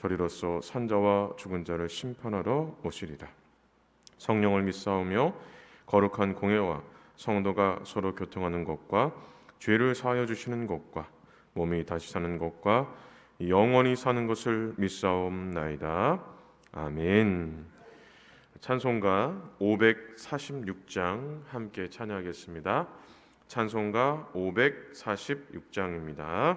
저리로서 산자와 죽은 자를 심판하러 오시리라. 성령을 믿사오며 거룩한 공예와 성도가 서로 교통하는 것과 죄를 사하여 주시는 것과 몸이 다시 사는 것과 영원히 사는 것을 믿사옵나이다. 아멘. 찬송가 546장 함께 찬양하겠습니다. 찬송가 546장입니다.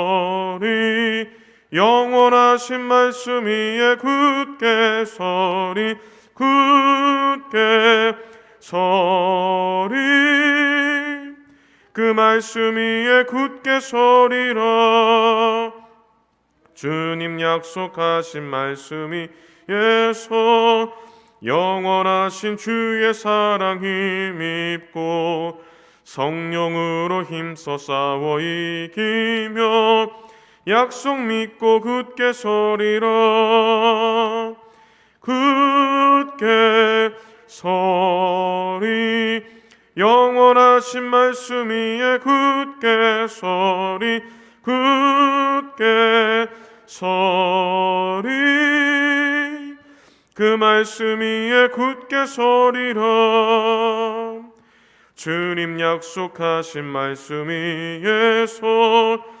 영원하신 말씀 위에 굳게 서리 굳게 서리. 그 말씀 위에 굳게 서리라. 주님 약속하신 말씀 위에서 영원하신 주의 사랑 힘입고 성령으로 힘써 싸워 이기며 약속 믿고 굳게 서리라. 굳게 서리. 영원하신 말씀 위에 굳게 서리. 굳게 서리. 그 말씀 위에 굳게 서리라. 주님 약속하신 말씀 위에 서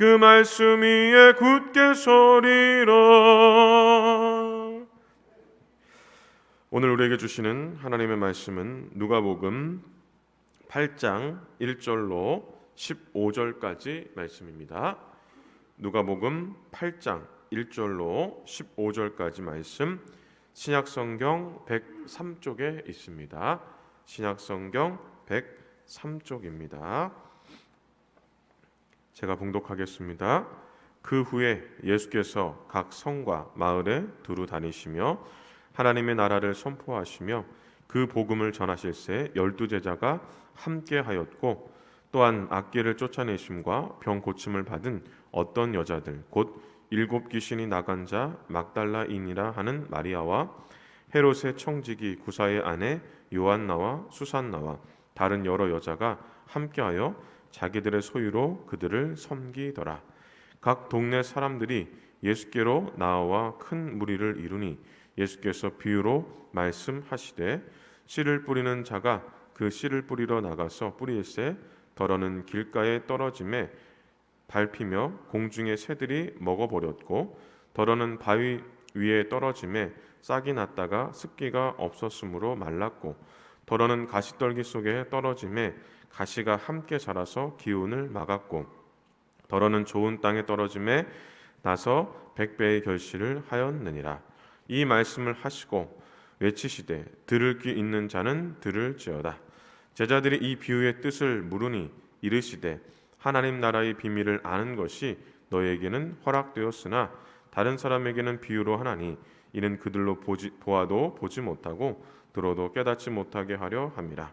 그 말씀 위에 굳게 서리라 오늘 우리에게 주시는 하나님의 말씀은 누가복음 8장 1절로 15절까지 말씀입니다. 누가복음 8장 1절로 15절까지 말씀 신약 성경 103쪽에 있습니다. 신약 성경 103쪽입니다. 제가 봉독하겠습니다. 그 후에 예수께서 각 성과 마을에 두루 다니시며 하나님의 나라를 선포하시며 그 복음을 전하실새 열두 제자가 함께하였고 또한 악기를 쫓아내심과 병 고침을 받은 어떤 여자들 곧 일곱 귀신이 나간 자 막달라인이라 하는 마리아와 헤롯의 청지기 구사의 아내 요한나와 수산나와 다른 여러 여자가 함께하여 자기들의 소유로 그들을 섬기더라. 각 동네 사람들이 예수께로 나와 큰 무리를 이루니 예수께서 비유로 말씀하시되 씨를 뿌리는 자가 그 씨를 뿌리러 나가서 뿌리일새 더러는 길가에 떨어짐에 밟히며 공중의 새들이 먹어버렸고 더러는 바위 위에 떨어짐에 싹이 났다가 습기가 없었으므로 말랐고 더러는 가시떨기 속에 떨어짐에 가시가 함께 자라서 기운을 막았고 더러는 좋은 땅에 떨어짐에 나서 백배의 결실을 하였느니라 이 말씀을 하시고 외치시되 들을 귀 있는 자는 들을지어다. 제자들이 이 비유의 뜻을 물으니 이르시되 하나님 나라의 비밀을 아는 것이 너에게는 허락되었으나 다른 사람에게는 비유로 하나니 이는 그들로 보지, 보아도 보지 못하고 들어도 깨닫지 못하게 하려 함이라.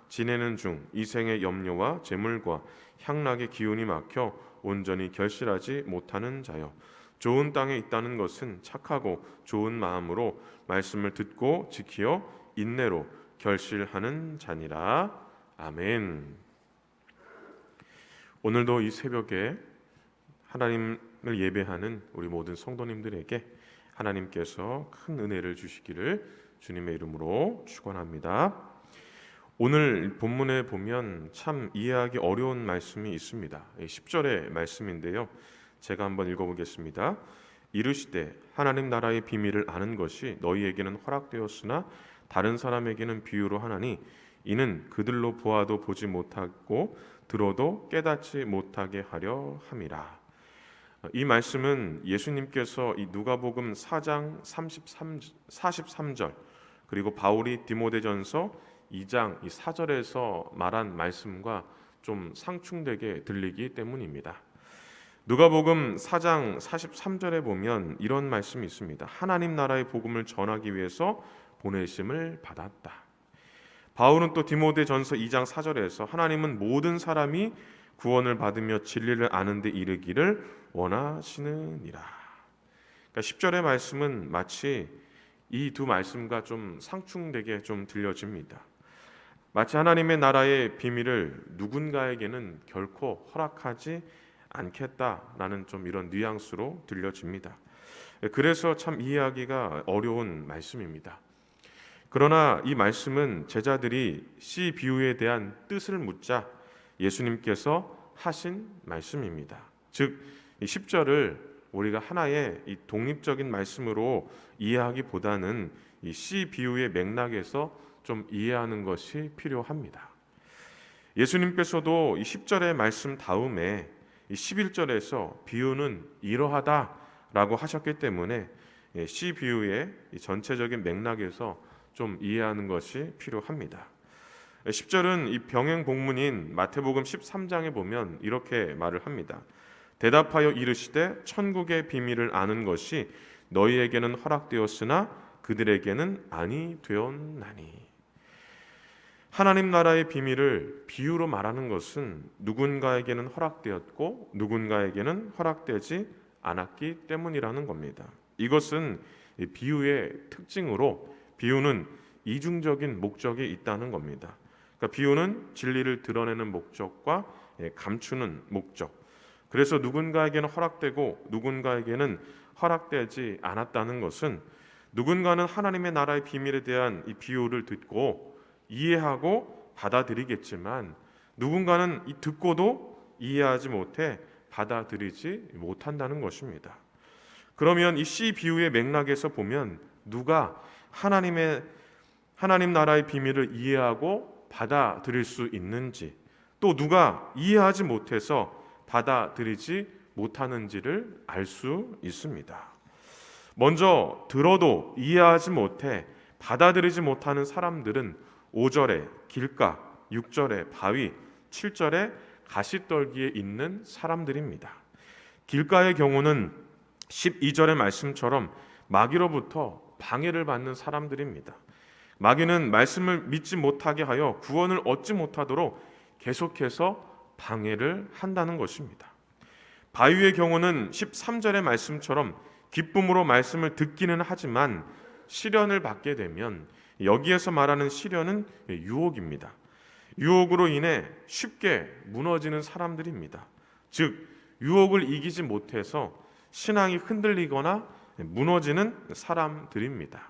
지내는 중 이생의 염려와 재물과 향락의 기운이 막혀 온전히 결실하지 못하는 자요 좋은 땅에 있다는 것은 착하고 좋은 마음으로 말씀을 듣고 지키어 인내로 결실하는 자니라 아멘. 오늘도 이 새벽에 하나님을 예배하는 우리 모든 성도님들에게 하나님께서 큰 은혜를 주시기를 주님의 이름으로 축원합니다. 오늘 본문에 보면 참 이해하기 어려운 말씀이 있습니다. 10절의 말씀인데요. 제가 한번 읽어보겠습니다. 이르시되 하나님 나라의 비밀을 아는 것이 너희에게는 허락되었으나 다른 사람에게는 비유로 하나니 이는 그들로 보아도 보지 못하고 들어도 깨닫지 못하게 하려 함이라. 이 말씀은 예수님께서 이 누가복음 4장 33 43절 그리고 바울이 디모데전서 2장 이 4절에서 말한 말씀과 좀 상충되게 들리기 때문입니다. 누가복음 4장 43절에 보면 이런 말씀이 있습니다. 하나님 나라의 복음을 전하기 위해서 보내심을 받았다. 바울은 또 디모데전서 2장 4절에서 하나님은 모든 사람이 구원을 받으며 진리를 아는 데 이르기를 원하시느니라. 그러니까 10절의 말씀은 마치 이 두 말씀과 좀 상충되게 좀 들려집니다. 마치 하나님의 나라의 비밀을 누군가에게는 결코 허락하지 않겠다라는 좀 이런 뉘앙스로 들려집니다. 그래서 참 이해하기가 어려운 말씀입니다. 그러나 이 말씀은 제자들이 씨 비유에 대한 뜻을 묻자 예수님께서 하신 말씀입니다. 즉, 이 10절을 우리가 하나의 이 독립적인 말씀으로 이해하기보다는 이 씨 비유의 맥락에서 좀 이해하는 것이 필요합니다. 예수님께서도 이 10절의 말씀 다음에 이 11절에서 비유는 이러하다라고 하셨기 때문에 씨 비유의 전체적인 맥락에서 좀 이해하는 것이 필요합니다. 10절은 이 병행 복문인 마태복음 13장에 보면 이렇게 말을 합니다. 대답하여 이르시되 천국의 비밀을 아는 것이 너희에게는 허락되었으나 그들에게는 아니 되었나니. 하나님 나라의 비밀을 비유로 말하는 것은 누군가에게는 허락되었고 누군가에게는 허락되지 않았기 때문이라는 겁니다. 이것은 비유의 특징으로 비유는 이중적인 목적이 있다는 겁니다. 그러니까 비유는 진리를 드러내는 목적과 예, 감추는 목적. 그래서 누군가에게는 허락되고 누군가에게는 허락되지 않았다는 것은 누군가는 하나님의 나라의 비밀에 대한 이 비유를 듣고 이해하고 받아들이겠지만 누군가는 이 듣고도 이해하지 못해 받아들이지 못한다는 것입니다. 그러면 이 씨 비유의 맥락에서 보면 누가 하나님의 하나님 나라의 비밀을 이해하고 받아들일 수 있는지 또 누가 이해하지 못해서 받아들이지 못하는지를 알 수 있습니다. 먼저 들어도 이해하지 못해 받아들이지 못하는 사람들은 5절에 길가, 6절에 바위, 7절에 가시떨기에 있는 사람들입니다. 길가의 경우는 12절의 말씀처럼 마귀로부터 방해를 받는 사람들입니다. 마귀는 말씀을 믿지 못하게 하여 구원을 얻지 못하도록 계속해서 방해를 한다는 것입니다. 바위의 경우는 13절의 말씀처럼 기쁨으로 말씀을 듣기는 하지만 시련을 받게 되면 여기에서 말하는 시련은 유혹입니다. 유혹으로 인해 쉽게 무너지는 사람들입니다. 즉 유혹을 이기지 못해서 신앙이 흔들리거나 무너지는 사람들입니다.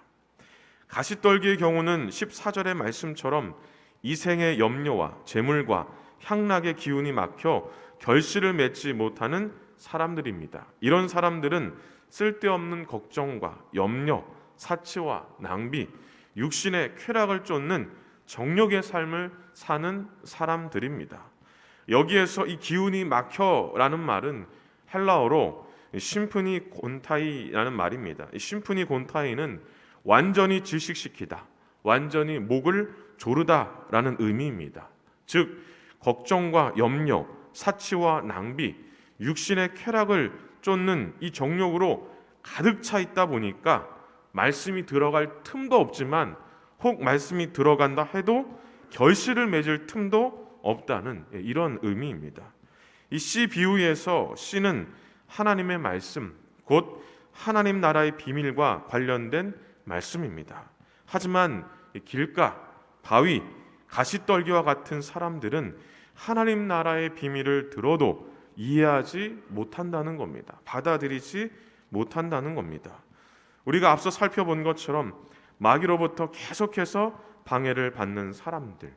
가시떨기의 경우는 14절의 말씀처럼 이생의 염려와 재물과 향락의 기운이 막혀 결실을 맺지 못하는 사람들입니다. 이런 사람들은 쓸데없는 걱정과 염려, 사치와 낭비, 육신의 쾌락을 쫓는 정욕의 삶을 사는 사람들입니다. 여기에서 이 기운이 막혀라는 말은 헬라어로 심프니 곤타이라는 말입니다. 이 심프니 곤타이는 완전히 질식시키다, 완전히 목을 조르다라는 의미입니다. 즉 걱정과 염려, 사치와 낭비, 육신의 쾌락을 쫓는 이 정욕으로 가득 차 있다 보니까 말씀이 들어갈 틈도 없지만 혹 말씀이 들어간다 해도 결실을 맺을 틈도 없다는 이런 의미입니다. 이 씨 비유에서 씨는 하나님의 말씀, 곧 하나님 나라의 비밀과 관련된 말씀입니다. 하지만 길가, 바위, 가시떨기와 같은 사람들은 하나님 나라의 비밀을 들어도 이해하지 못한다는 겁니다. 받아들이지 못한다는 겁니다. 우리가 앞서 살펴본 것처럼 마귀로부터 계속해서 방해를 받는 사람들,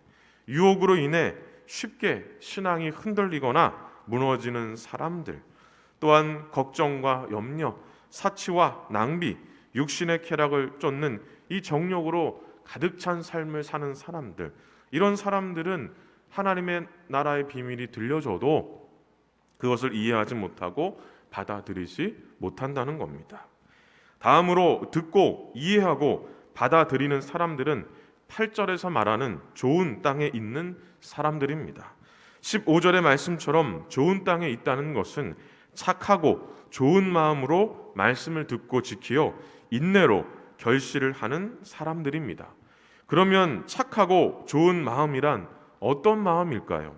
유혹으로 인해 쉽게 신앙이 흔들리거나 무너지는 사람들, 또한 걱정과 염려, 사치와 낭비, 육신의 쾌락을 쫓는 이 정욕으로 가득 찬 삶을 사는 사람들, 이런 사람들은 하나님의 나라의 비밀이 들려줘도 그것을 이해하지 못하고 받아들이지 못한다는 겁니다. 다음으로 듣고 이해하고 받아들이는 사람들은 8절에서 말하는 좋은 땅에 있는 사람들입니다. 15절의 말씀처럼 좋은 땅에 있다는 것은 착하고 좋은 마음으로 말씀을 듣고 지키어 인내로 결실을 하는 사람들입니다. 그러면 착하고 좋은 마음이란 어떤 마음일까요?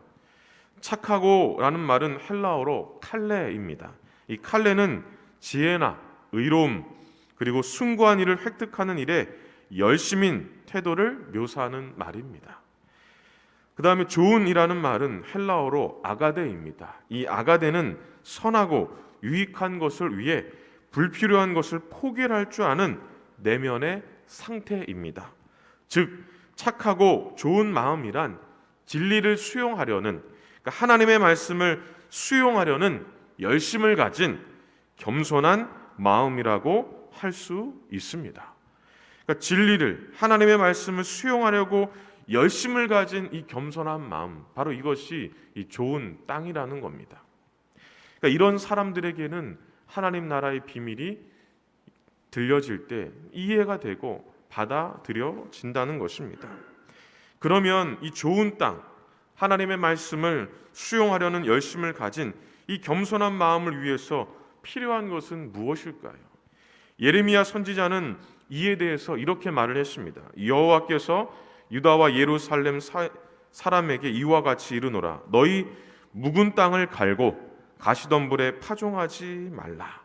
착하고라는 말은 헬라어로 칼레입니다. 이 칼레는 지혜나 의로움 그리고 숭고한 일을 획득하는 일에 열심인 태도를 묘사하는 말입니다. 그 다음에 좋은이라는 말은 헬라어로 아가데입니다. 이 아가데는 선하고 유익한 것을 위해 불필요한 것을 포기할 줄 아는 내면의 상태입니다. 즉 착하고 좋은 마음이란 진리를 수용하려는 그러니까 하나님의 말씀을 수용하려는 열심을 가진 겸손한 마음이라고 할 수 있습니다. 그러니까 진리를 하나님의 말씀을 수용하려고 열심을 가진 이 겸손한 마음, 바로 이것이 이 좋은 땅이라는 겁니다. 그러니까 이런 사람들에게는 하나님 나라의 비밀이 들려질 때 이해가 되고 받아들여진다는 것입니다. 그러면 이 좋은 땅, 하나님의 말씀을 수용하려는 열심을 가진 이 겸손한 마음을 위해서 필요한 것은 무엇일까요? 예레미야 선지자는 이에 대해서 이렇게 말을 했습니다. 여호와께서 유다와 예루살렘 사, 사람에게 이와 같이 이르노라 너희 묵은 땅을 갈고 가시덤불에 파종하지 말라.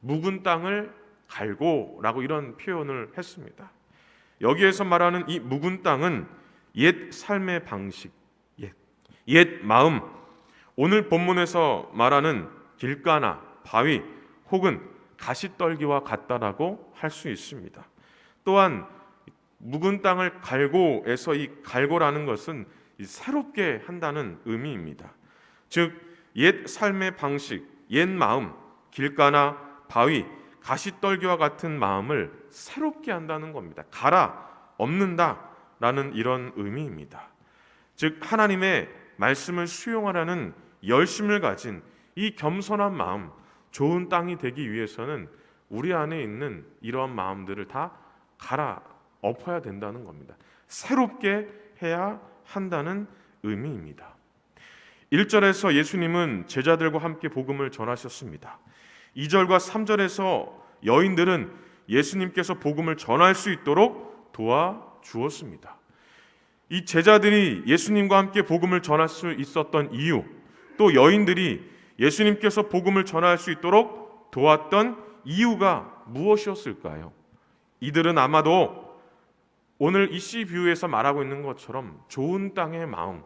묵은 땅을 갈고라고 이런 표현을 했습니다. 여기에서 말하는 이 묵은 땅은 옛 삶의 방식, 옛, 옛 마음, 오늘 본문에서 말하는 길가나 바위 혹은 가시떨기와 같다라고 할 수 있습니다. 또한 묵은 땅을 갈고에서 이 갈고라는 것은 새롭게 한다는 의미입니다. 즉, 옛 삶의 방식, 옛 마음, 길가나 바위, 가시떨기와 같은 마음을 새롭게 한다는 겁니다. 갈아 없는다라는 이런 의미입니다. 즉, 하나님의 말씀을 수용하라는 열심을 가진 이 겸손한 마음, 좋은 땅이 되기 위해서는 우리 안에 있는 이러한 마음들을 다 갈아 엎어야 된다는 겁니다. 새롭게 해야 한다는 의미입니다. 1절에서 예수님은 제자들과 함께 복음을 전하셨습니다. 2절과 3절에서 여인들은 예수님께서 복음을 전할 수 있도록 도와 주었습니다. 이 제자들이 예수님과 함께 복음을 전할 수 있었던 이유, 또 여인들이 예수님께서 복음을 전할 수 있도록 도왔던 이유가 무엇이었을까요? 이들은 아마도 오늘 이씨 뷰에서 말하고 있는 것처럼 좋은 땅의 마음,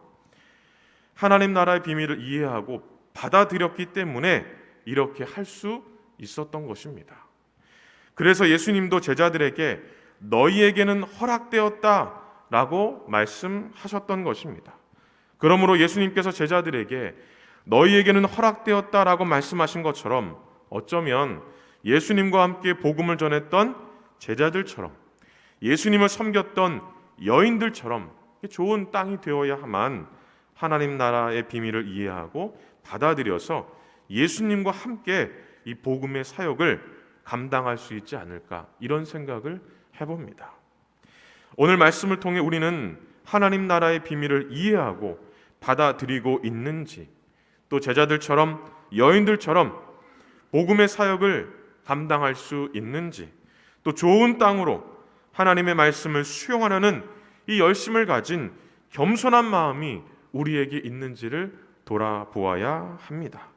하나님 나라의 비밀을 이해하고 받아들였기 때문에 이렇게 할 수 있었던 것입니다. 그래서 예수님도 제자들에게 너희에게는 허락되었다 라고 말씀하셨던 것입니다. 그러므로 예수님께서 제자들에게 너희에게는 허락되었다라고 말씀하신 것처럼 어쩌면 예수님과 함께 복음을 전했던 제자들처럼 예수님을 섬겼던 여인들처럼 좋은 땅이 되어야만 하나님 나라의 비밀을 이해하고 받아들여서 예수님과 함께 이 복음의 사역을 감당할 수 있지 않을까 이런 생각을 해봅니다. 오늘 말씀을 통해 우리는 하나님 나라의 비밀을 이해하고 받아들이고 있는지 또 제자들처럼 여인들처럼 복음의 사역을 감당할 수 있는지 또 좋은 땅으로 하나님의 말씀을 수용하려는 이 열심을 가진 겸손한 마음이 우리에게 있는지를 돌아보아야 합니다.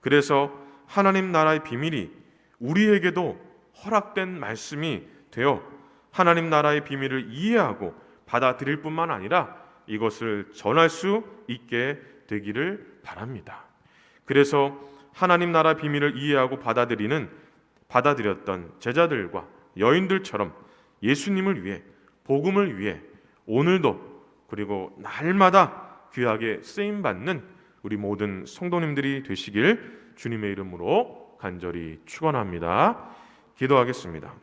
그래서 하나님 나라의 비밀이 우리에게도 허락된 말씀이 되어 하나님 나라의 비밀을 이해하고 받아들일 뿐만 아니라 이것을 전할 수 있게 되기를 바랍니다. 그래서 하나님 나라 비밀을 이해하고 받아들이는 받아들였던 제자들과 여인들처럼 예수님을 위해 복음을 위해 오늘도 그리고 날마다 귀하게 쓰임 받는 우리 모든 성도님들이 되시길 주님의 이름으로 간절히 축원합니다. 기도하겠습니다.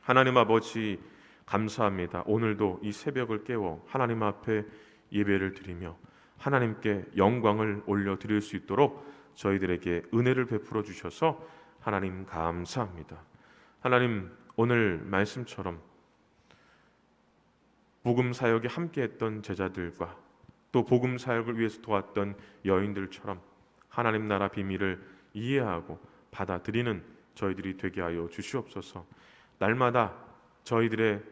하나님 아버지 감사합니다. 오늘도 이 새벽을 깨워 하나님 앞에 예배를 드리며 하나님께 영광을 올려 드릴 수 있도록 저희들에게 은혜를 베풀어 주셔서 하나님 감사합니다. 하나님 오늘 말씀처럼 복음 사역에 함께했던 제자들과 또 복음 사역을 위해서 도왔던 여인들처럼 하나님 나라 비밀을 이해하고 받아들이는 저희들이 되게 하여 주시옵소서. 날마다 저희들의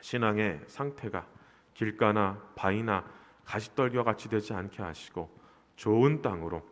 신앙의 상태가 길가나 바위나 가시떨기와 같이 되지 않게 하시고 좋은 땅으로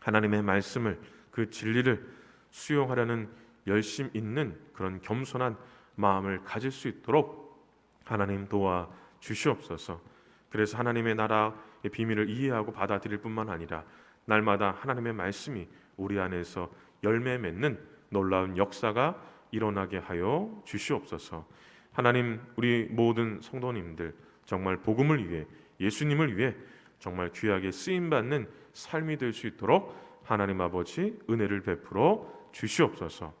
하나님의 말씀을 그 진리를 수용하려는 열심 있는 그런 겸손한 마음을 가질 수 있도록 하나님 도와 주시옵소서. 그래서 하나님의 나라의 비밀을 이해하고 받아들일 뿐만 아니라 날마다 하나님의 말씀이 우리 안에서 열매 맺는 놀라운 역사가 일어나게 하여 주시옵소서. 하나님 우리 모든 성도님들 정말 복음을 위해 예수님을 위해 정말 귀하게 쓰임 받는 삶이 될 수 있도록 하나님 아버지 은혜를 베풀어 주시옵소서.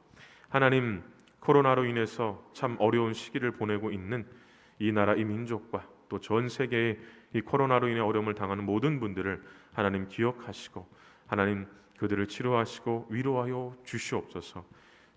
하나님 코로나로 인해서 참 어려운 시기를 보내고 있는 이 나라 이 민족과 또 전 세계의 이 코로나로 인해 어려움을 당하는 모든 분들을 하나님 기억하시고 하나님 그들을 치료하시고 위로하여 주시옵소서.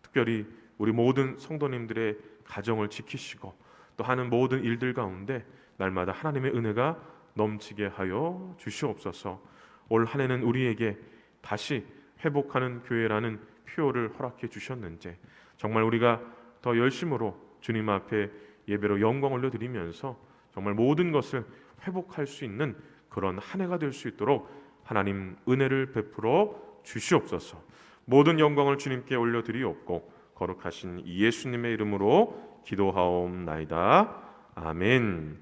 특별히 우리 모든 성도님들의 가정을 지키시고 또 하는 모든 일들 가운데 날마다 하나님의 은혜가 넘치게 하여 주시옵소서. 올 한 해는 우리에게 다시 회복하는 교회라는 표를 허락해 주셨는지 정말 우리가 더 열심으로 주님 앞에 예배로 영광 올려드리면서 정말 모든 것을 회복할 수 있는 그런 한 해가 될 수 있도록 하나님 은혜를 베풀어 주시옵소서. 모든 영광을 주님께 올려드리옵고 거룩하신 예수님의 이름으로 기도하옵나이다. 아멘.